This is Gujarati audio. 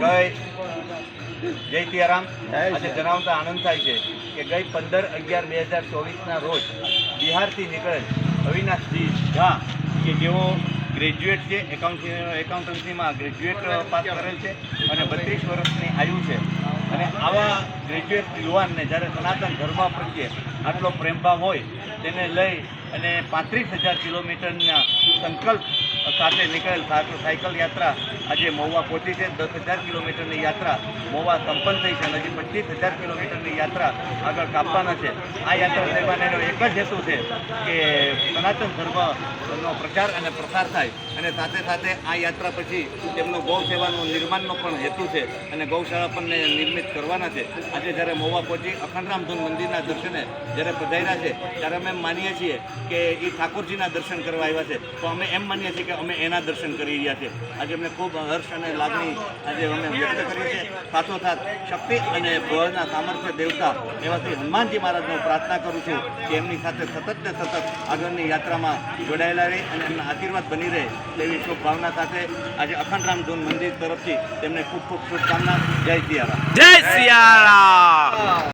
ગઈ. જય સિયારામ. આજે જણાવતા આનંદ થાય છે કે ગઈ પંદર અગિયાર બે હજાર ચોવીસના રોજ બિહારથી નીકળેલ અવિનાશજી ઝા કે જેઓ ગ્રેજ્યુએટ છે એકાઉન્ટન્સી એકાઉન્ટન્સીમાં ગ્રેજ્યુએટ પાસ કરેલ છે અને બત્રીસ વર્ષની આયુ છે. અને આવા ગ્રેજ્યુએટ યુવાનને જ્યારે સનાતન ધર્મ પ્રત્યે આટલો પ્રેમભાવ હોય તેને લઈ અને પાંત્રીસ હજાર કિલોમીટરના સંકલ્પ સાથે નીકળેલ સાયકલ યાત્રા આજે મહુવા પહોંચી છે. દસ હજાર કિલોમીટરની યાત્રા મહુવા સંપન્ન થઈ છે અને હજી પચીસ હજાર કિલોમીટરની યાત્રા આગળ કાપવાના છે. આ યાત્રા દરમિયાન એનો એક જ હેતુ છે કે સનાતન ધર્મનો પ્રચાર અને પ્રસાર થાય. અને સાથે સાથે આ યાત્રા પછી તેમનો ગૌ સેવાનું નિર્માણનો પણ હેતુ છે અને ગૌશાળા પણ નિર્મિત કરવાના છે. આજે જ્યારે મોવા પહોંચી અખંડરામ ધૂન મંદિરના દર્શને જ્યારે પધાર્યા છે, ત્યારે અમે માનીએ છીએ કે એ ઠાકોરજીના દર્શન કરવા આવ્યા છે. તો અમે એમ માનીએ છીએ કે અમે એના દર્શન કરી રહ્યા છીએ આજે અમને ખૂબ હર્ષ અને લાગણી આજે અમે વ્યક્ત કરી છે. સાથોસાથ શક્તિ અને બળના સામર્થ્ય દેવતા એવા શ્રી હનુમાનજી મહારાજને પ્રાર્થના કરું છું કે એમની સાથે સતત ને સતત આગળની યાત્રામાં જોડાયેલા રહે અને એમના આશીર્વાદ બની રહે તેવી શુભભાવના સાથે આજે અખંડરામ ધૂન મંદિર તરફથી તેમને ખૂબ ખૂબ શુભકામના. જય સિયારામ. જય સિયારામ.